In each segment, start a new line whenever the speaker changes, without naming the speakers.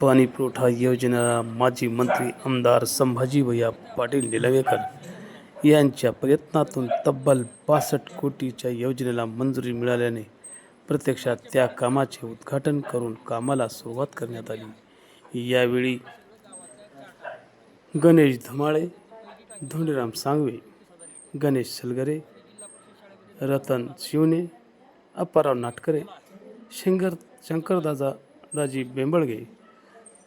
पाणी पुरवठा योजनेला माजी मंत्री आमदार संभाजी भैया पाटील निलंगेकर यांच्या प्रयत्नातून तब्बल बासष्ट कोटीच्या योजनेला मंजुरी मिळाल्याने प्रत्यक्षात त्या कामाचे उद्घाटन करून कामाला सुरुवात करण्यात आली. यावेळी गणेश धुमाळे धोंडीराम सांगवे गणेश सलगरे रतन शिवने अप्पाराव नाटकरे शंकर शंकरदादा दाजी बेंबळगे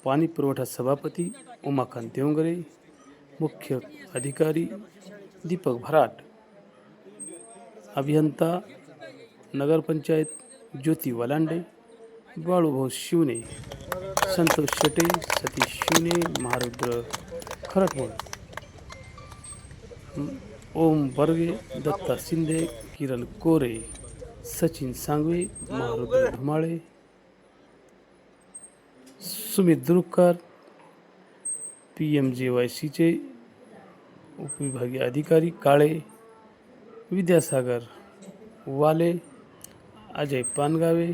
पाणी पुरवठा सभापती उमाकांत देवंगरे मुख्य अधिकारी दीपक भराट अभियंता Nagar Panchayat Jyoti Valande Balubhau Shivane Santosh Shete Satish Shivane Maharudra Kharatmod Om Barve Datta Shinde Kiran Kore Sachin Sangve Maruti Dhumale Sumit Durukar P M J Y सीचे उपविभागीय अधिकारी काळे विद्यासागर वाले अजय पानगावे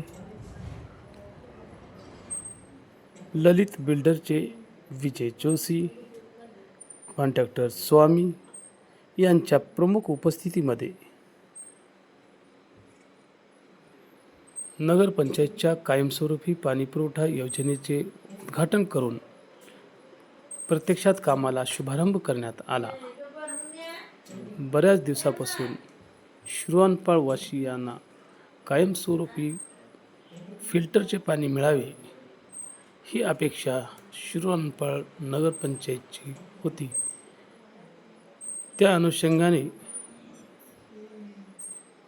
ललित बिल्डरचे विजय जोशी कॉन्ट्रॅक्टर स्वामी यांच्या प्रमुख उपस्थितीमध्ये नगरपंचायतच्या कायमस्वरूपी पाणीपुरवठा योजनेचे उद्घाटन करून प्रत्यक्षात कामाला शुभारंभ करण्यात आला. बऱ्याच दिवसापासून शिरुवानपाळवासियांना कायमस्वरूपी फिल्टरचे पाणी मिळावे ही अपेक्षा श्रुवानपाळ नगरपंचायतची होती. त्या अनुषंगाने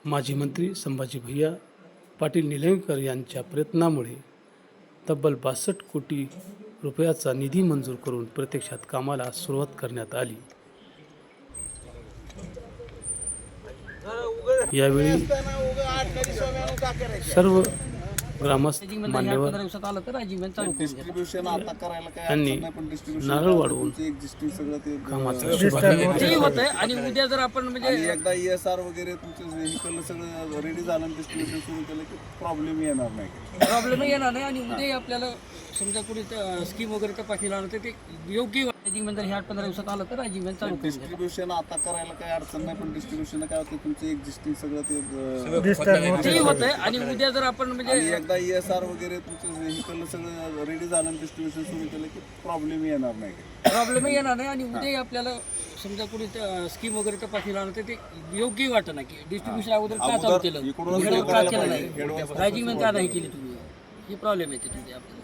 माजी मंत्री संभाजी भैया पाटील निलंगेकर यांच्या प्रयत्नामुळे तब्बल बासष्ट कोटी रुपयाचा निधी मंजूर करून प्रत्यक्षात कामाला सुरुवात करण्यात आली. यावेळी सर्व ग्रामस्थ मान्यवर
दिवसात आलं तर अजिबात चालू करून द्या.
डिस्ट्रीब्युशन आता करायला काय
यांनी नारळ वाढवून
एक्झिस्टिंग सगळं ते
कामाचा शुभारंभ
आणि उद्या जर आपण म्हणजे
एकदा ESR वगैरे तुमचं व्हेकल सगळं रेडी झालं डिस्ट्रीब्युशन सुरू केलं की प्रॉब्लेम येणार नाही.
प्रॉब्लेम येणार नाही आणि उद्या आपल्याला समजा कुणी स्कीम वगैरे तपासणी तर ते योग्य वाटतं म्हणजे हे आठ पंधरा दिवसात आलं तर अजिबात चालू.
डिस्ट्रीब्युशन आता करायला काय अडचण नाही पण डिस्ट्रीब्युशन काय होतं तुमचं एक्झिस्टिंग सगळं ते अं,
तेही होतंय. आणि उद्या जर आपण म्हणजे
एकदा ESR वगैरे तुमचं व्हेकल सगळं रेडी झालं डिस्ट्रीब्युशन सुरू केलं की प्रॉब्लेम येणार नाही.
प्रॉब्लेम येणार नाही आणि उद्या आपल्याला समजा कुणी स्कीम वगैरे तपासणी आलं तर ते योग्य वाटत नाही की डिस्ट्रीब्युशन अगोदर का चालू केलं?
हे
का केलं. नाही? रायजिंग का नाही केली तुम्ही? हे प्रॉब्लेम येते तुमचे आपल्याला.